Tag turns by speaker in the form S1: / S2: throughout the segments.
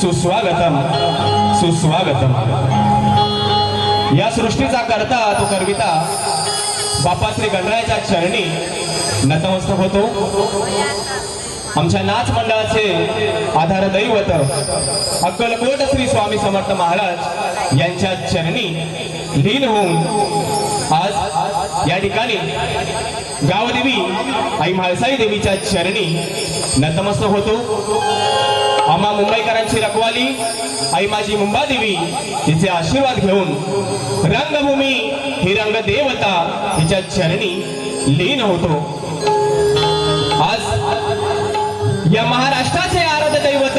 S1: सुस्वागतम सुस्वागतम. या सृष्टीचा करता तो करविता बापा श्री गणरायाच्या चरणी नतमस्तक होतो. आमच्या नाच मंडळाचे आधार दैवत अक्कलकोट श्री स्वामी समर्थ महाराज यांच्या चरणी लीन होऊन आज या ठिकाणी गावदेवी आई म्हाळसाई देवीच्या चरणी नतमस्तक होतो. आम्हा मुंबईकरांची रखवाली आई माझी मुंबादेवी तिचे आशीर्वाद घेऊन रंगभूमी ही रंग देवता हिच्या चरणी लीन होतो. आज या महाराष्ट्राचे आराध दैवत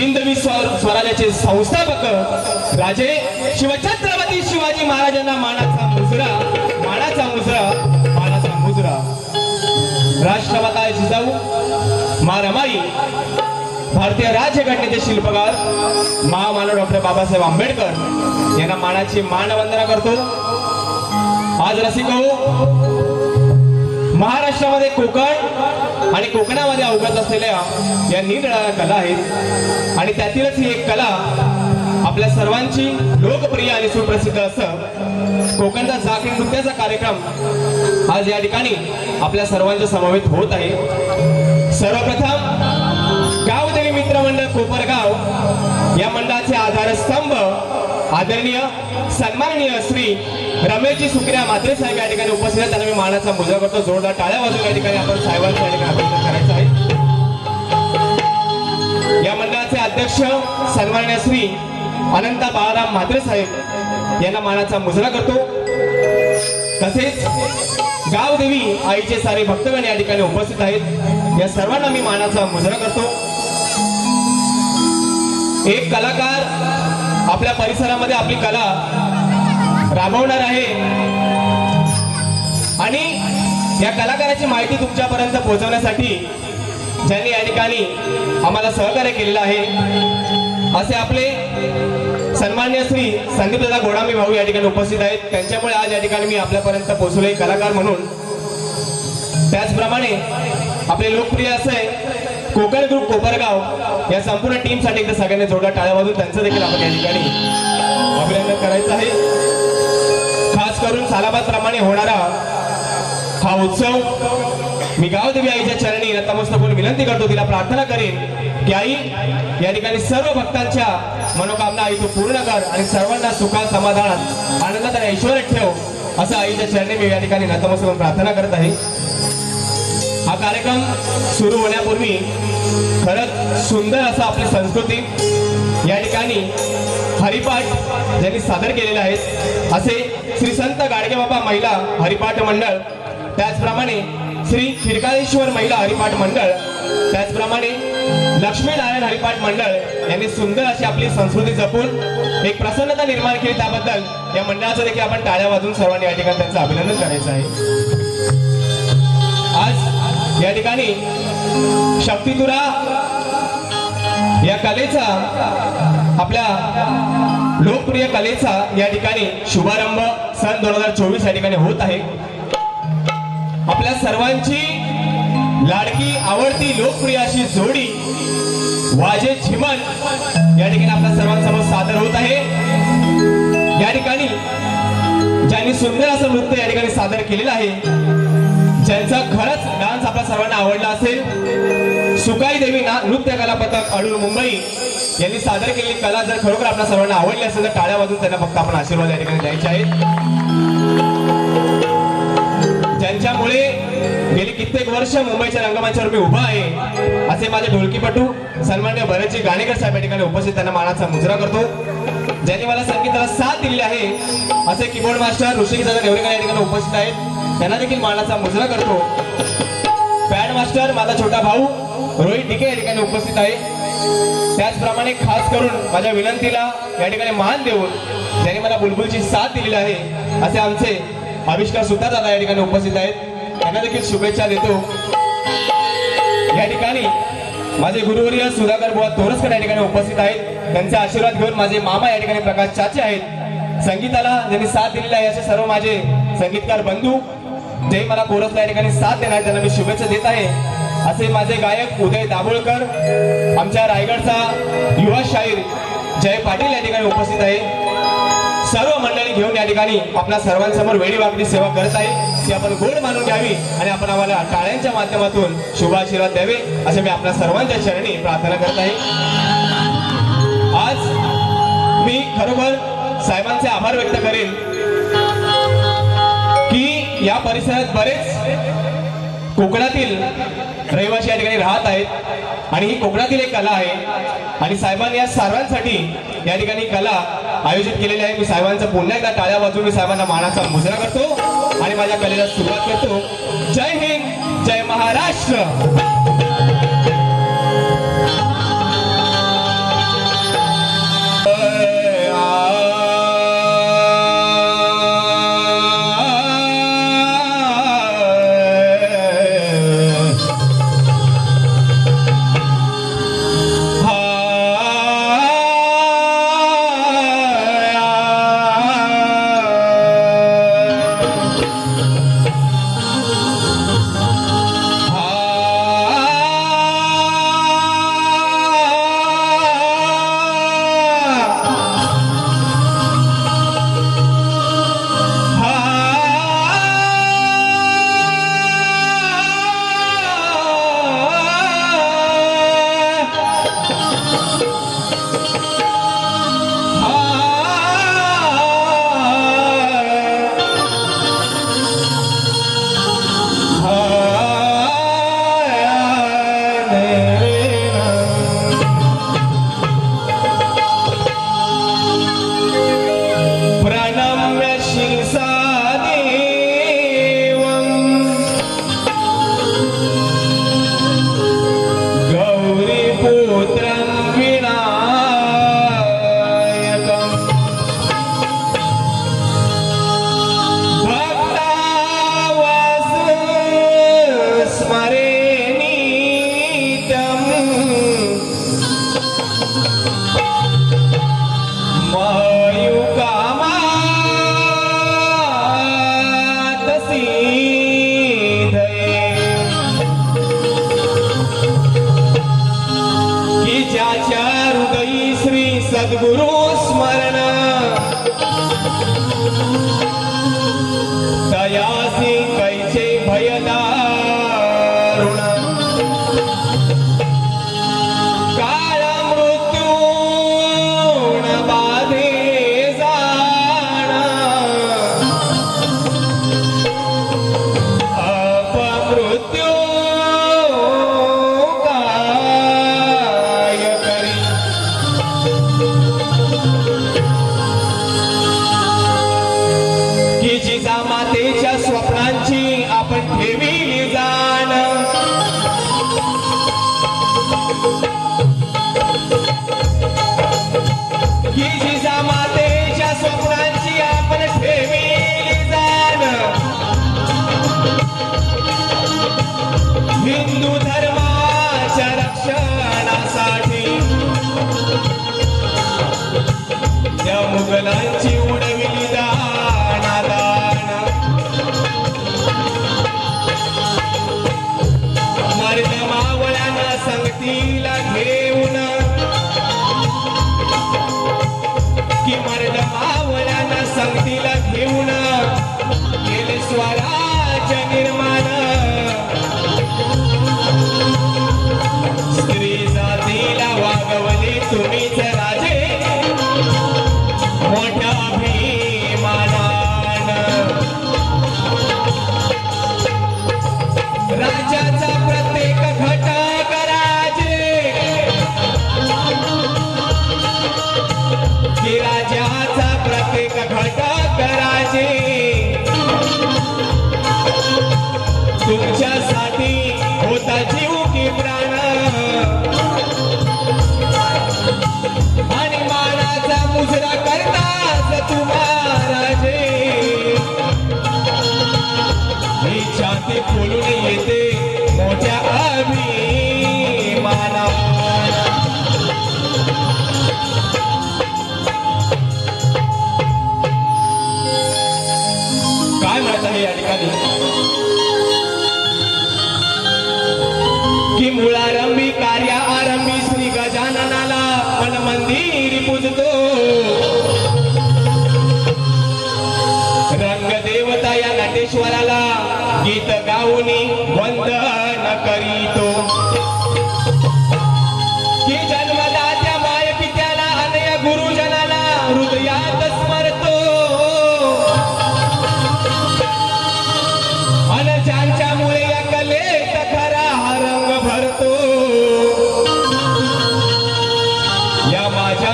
S1: हिंदवी स्वर स्वराज्याचे संस्थापक राजे शिवछत्रपती शिवाजी महाराजांना मानाचा मुजरा मानाचा मुजरा मानाचा मुजरा. राष्ट्रमाता जिजाऊ मारामाई भारतीय राज्यघटनेचे शिल्पकार महामानव डॉक्टर बाबासाहेब आंबेडकर यांना मानाची मानवंदना करतो. आज रसिक महाराष्ट्रामध्ये कोकण आणि कोकणामध्ये अवगत असलेल्या या निरनिराळ्या कला आहेत. आणि त्यातीलच ही एक कला आपल्या सर्वांची लोकप्रिय आणि सुप्रसिद्ध असं कोकणचा जागरण नृत्याचा कार्यक्रम आज या ठिकाणी आपल्या सर्वांच्या समवेत होत आहे. सर्वप्रथम आधारस्तंभ आदरणीय सन्माननीय श्री रमेशजी सुक्रिया मात्रे साहेब या ठिकाणी उपस्थित आहेत. त्यांना मी मानाचा मुजरा करतो. जोरदार टाळ्या वाजून या ठिकाणी आपण साहेबांच्या या ठिकाणी अभिनंदन करायचं आहे. या मंडळाचे अध्यक्ष सन्माननीय श्री अनंता बाळाराम म्हात्रे साहेब यांना मानाचा मुजरा करतो. तसेच गावदेवी आईचे सारे भक्तगण या ठिकाणी उपस्थित आहेत. या सर्वांना मी मानाचा मुजरा करतो. एक कलाकार आपल्या परिसरामध्ये आपली कला राबवणार आहे. आणि या कलाकाराची माहिती तुमच्यापर्यंत पोहोचवण्यासाठी ज्यांनी या ठिकाणी आम्हाला सहकार्य केलेलं आहे असे आपले सन्मान्य श्री संदीप गोडामी भाऊ या ठिकाणी उपस्थित आहेत. त्यांच्यामुळे आज या ठिकाणी मी आपल्यापर्यंत पोहोचलोय कलाकार म्हणून. त्याचप्रमाणे आपले लोकप्रिय असे कोकण ग्रुप कोपरगाव या संपूर्ण टीमसाठी एकदा सगळ्यांनी जोडला टाळ्या वाजून त्यांचं देखील आपण या ठिकाणी अभिनंदन करायचं आहे. खास करून सालाबाद प्रमाणे होणारा हा उत्सव मी गावदेवी आईच्या चरणी नतमस्तक विनंती करतो तिला प्रार्थना करेन की आई या ठिकाणी सर्व भक्तांच्या मनोकामना आई तू पूर्ण कर आणि सर्वांना सुखा समाधान आनंदात आणि ऐश्वर्यात ठेव असं आईच्या चरणी मी या ठिकाणी नतमस्तक प्रार्थना करत आहे. कार्यक्रम सुरू होण्यापूर्वी खरंच सुंदर असं आपली संस्कृती या ठिकाणी हरिपाठ ज्यांनी सादर केलेले आहेत असे श्री संत गाडगेबाबा महिला हरिपाठ मंडळ त्याचप्रमाणे श्री खिरकाळेश्वर महिला हरिपाठ मंडळ त्याचप्रमाणे लक्ष्मीनारायण हरिपाठ मंडळ यांनी सुंदर अशी आपली संस्कृती जपून एक प्रसन्नता निर्माण केली. त्याबद्दल या मंडळाचं देखील आपण टाळ्या वाजून सर्वांनी या ठिकाणी त्यांचं अभिनंदन करायचं आहे. या ठिकाणी शक्तितुरा या कलेचा आपल्या लोकप्रिय कलेचा या ठिकाणी शुभारंभ सन दोन हजार चोवीस या ठिकाणी होत आहे. आपल्या सर्वांची लाडकी आवडती लोकप्रिय अशी जोडी वाजे झिमन या ठिकाणी आपल्या सर्वांसमोर सादर होत आहे. या ठिकाणी ज्यांनी सुंदर असं नृत्य या ठिकाणी सादर केलेलं आहे ज्यांचा खरंच डान्स आपल्या सर्वांना आवडला असेल सुकाई देवी ना नृत्य कला पथक अडूर मुंबई यांनी सादर केलेली कला जर खरोखर आपल्या सर्वांना आवडली असेल तर टाळ्या वाजून त्यांना फक्त आपण आशीर्वाद या ठिकाणी द्यायचे आहेत. ज्यांच्यामुळे गेली कित्येक वर्ष मुंबईच्या रंगमंचावर मी उभा आहे असे माझे ढोलकीपटू सन्मान्य भरतजी गाणेकर साहेब या ठिकाणी उपस्थित त्यांना मानाचा मुजरा करतो. ज्यांनी मला संगीताला साथ दिली आहे असे कीबोर्ड मास्टर ऋषिक दादा नेवरेकर या ठिकाणी उपस्थित आहेत. त्यांना देखील मानाचा मुजरा करतो. पॅड मास्टर माझा छोटा भाऊ रोहित डिके या ठिकाणी उपस्थित आहे. त्याचप्रमाणे खास करून माझ्या विनंतीला या ठिकाणी मान देऊन ज्यांनी मला बुलबुलची साथ दिलेली आहे असे आमचे आविष्कार सुद्धा दादा या ठिकाणी उपस्थित आहेत. त्यांना देखील शुभेच्छा देतो. या ठिकाणी माझे गुरुवर्य सुधाकर बुवा तोरसकर या ठिकाणी उपस्थित आहेत. त्यांचे आशीर्वाद घेऊन माझे मामा या ठिकाणी प्रकाश चाचे आहेत. संगीताला ज्यांनी साथ दिलेला आहे असे सर्व माझे संगीतकार बंधू ते मला कोरसला या ठिकाणी साथ देणार आहे त्यांना मी शुभेच्छा देत आहे. असे माझे गायक उदय दाभोळकर आमच्या रायगडचा युवा शाहीर जय पाटील या ठिकाणी उपस्थित आहे. सर्व मंडळी घेऊन या ठिकाणी आपल्या सर्वांसमोर वेळी वागणी सेवा करत आहे. ती आपण गोड मानून घ्यावी आणि आपण आम्हाला टाळ्यांच्या माध्यमातून शुभाशीर्वाद द्यावे असे मी आपल्या सर्वांच्या चरणी प्रार्थना करत आहे. आज मी खरोखर साहेबांचे आभार व्यक्त करेन. या परिसरात बरेच कोकणातील रहिवासी या ठिकाणी राहत आहेत. आणि ही कोकणातील एक कला आहे. आणि साहेबांनी या सर्वांसाठी या ठिकाणी कला आयोजित केलेली आहे. मी साहेबांचं पुन्हा एकदा टाळ्या वाजून मी साहेबांना मानाचा मुजरा करतो आणि माझ्या कलेला सुरुवात करतो. जय हिंद जय महाराष्ट्र! putra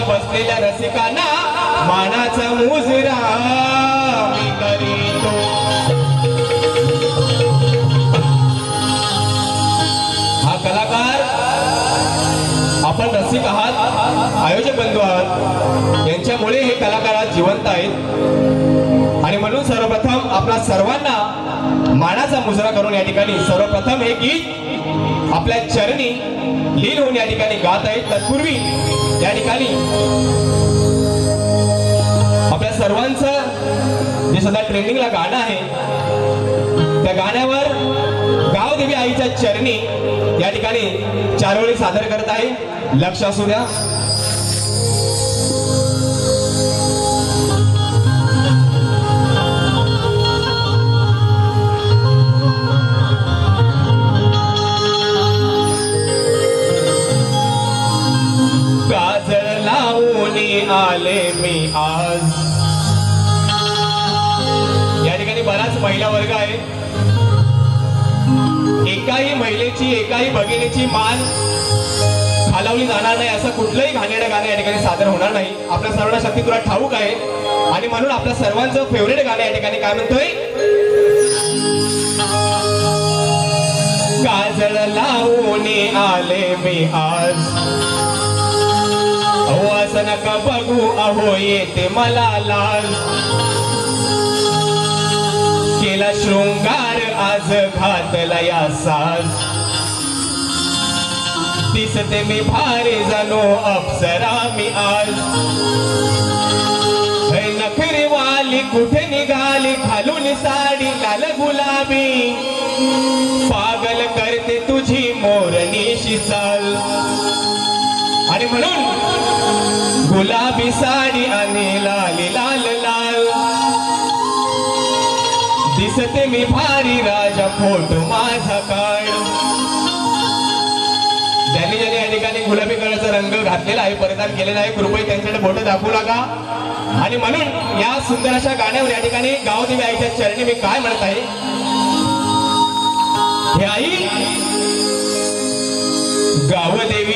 S1: बसलेल्या रसिकांना मानाचा मुजरा करीतो हा कलाकार आपण रसिक आहात आयोजक बंधू आहात. यांच्यामुळे हे कलाकार जिवंत आहेत. आणि म्हणून सर्वप्रथम आपल्या सर्वांना मानाचा मुजरा करून या ठिकाणी सर्वप्रथम हे गीत आपल्या चरणी लीन होऊन या ठिकाणी गात आहेत. तत्पूर्वी या ठिकाणी आपल्या सर्वांचं जे सध्या ट्रेंडिंगला गाणं आहे त्या गाण्यावर गावदेवी आईच्या चरणी या ठिकाणी चारोळी सादर करत आहे. लक्ष असू द्या. आले मी आज. या ठिकाणी बराच महिला वर्ग आहे. एकाही महिलेची एकाही भगिनीची मान खालावली जाणार नाही असं कुठलंही घाणेरडं गाणं या ठिकाणी सादर होणार नाही. आपल्या सर्वांना शक्ती तुला ठाऊक आहे. आणि म्हणून आपल्या सर्वांचं फेवरेट गाणं या ठिकाणी काय म्हणतोय? काजळ लावून आले मी आज. नका बघू अहो येते मला लाल केला शृंगार आज घातला या साज. दिसते मी भारी जाणो अप्सरा मी आज. हे कुठे निघाली? घालून साडी लाल गुलाबी. पागल करते तुझी मोरणी चाल आणि म्हणून गुलाबी साडी आणि लाली लाल लाल. दिसते मी भारी राजा फोटो माझा काळ ज्यांनी ज्यांनी या ठिकाणी गुलाबी कलरचा रंग घातलेला आहे परिधान केलेला आहे कृपया त्यांच्याकडे फोटो दाखवू नका. आणि म्हणून या सुंदर अशा गाण्यावर या ठिकाणी गावदेवी आईच्या चरणी मी काय म्हणत आहे? हे आई गावदेवी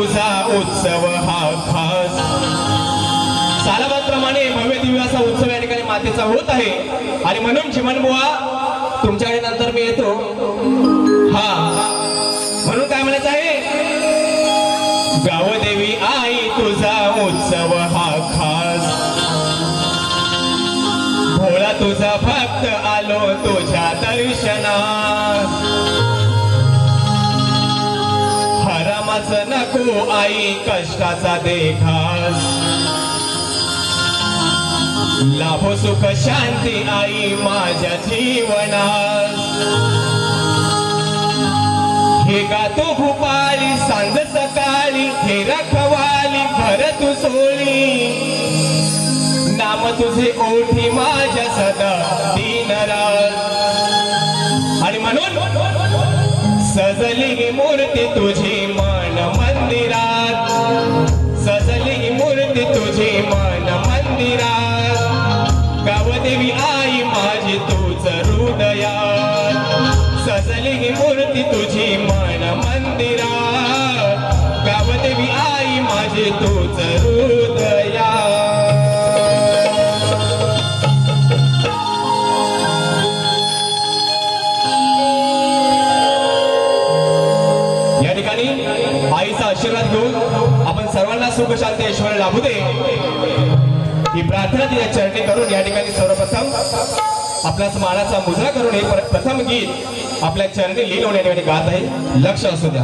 S1: तुझा उत्सव हा खास. सालाबादप्रमाणे भव्य दिव्य असा उत्सव या ठिकाणी मातेचा होत आहे. आणि म्हणून चिमणबुवा तुमच्याकडे नंतर मी येतो. हा. म्हणून काय म्हणायचं आहे? गावदेवी आई तुझा उत्सव हा खास. भोळा तुझा भक्त आलो तो तू आई कष्टाचा देखास. लाभो सुख शांती आई माझ्या जीवनास. हे गातो भूपाली सांग सकाळी हे रखवाली भर तू सोळी. नाम तुझे ओठी माझ्या सदा दिनराज. आणि म्हणून सजली ही मूर्ती तुझी सर्वांना सुख ऐश्वर लाभू दे ही प्रार्थना तिच्या चरणी करून या ठिकाणी सर्वप्रथम आपल्या मानाचा मुजरा करून हे प्रथम गीत आपल्या चरणी लीन होण्या ठिकाणी गात आहे. लक्ष असू द्या.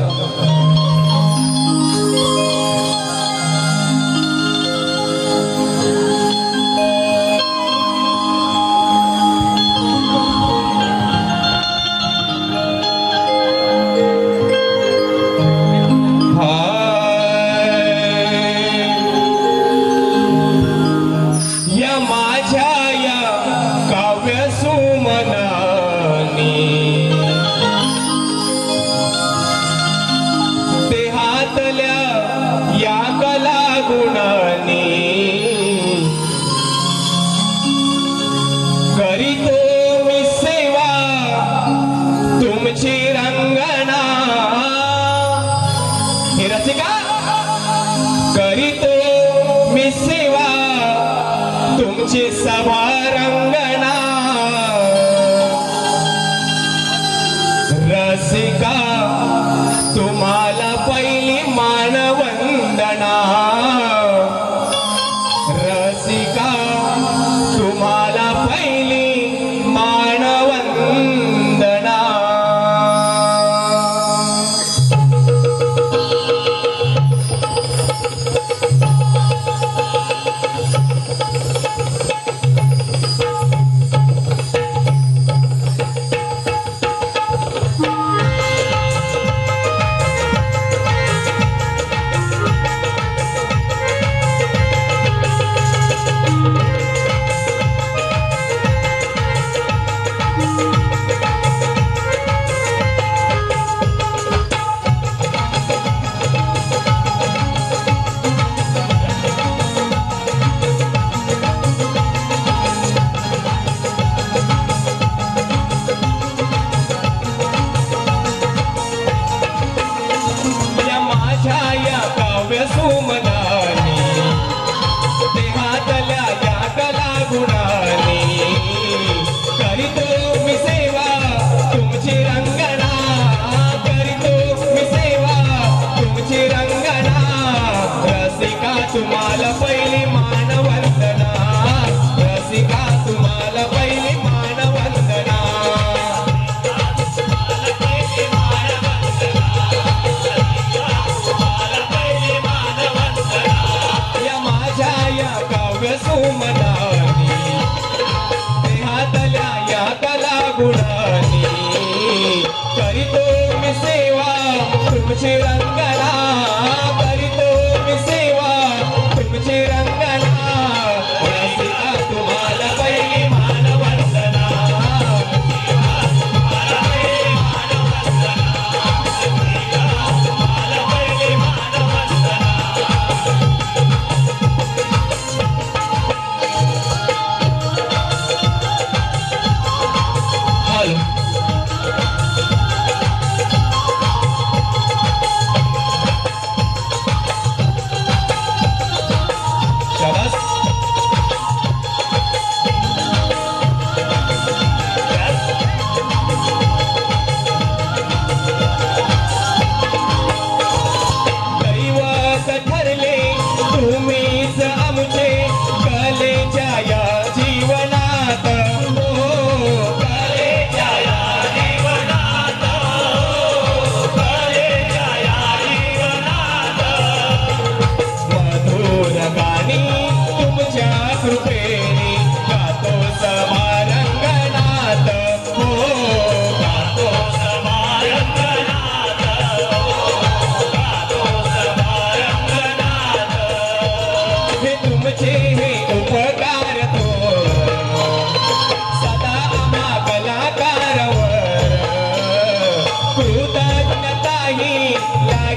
S1: करीतो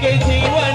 S1: ಜೀವ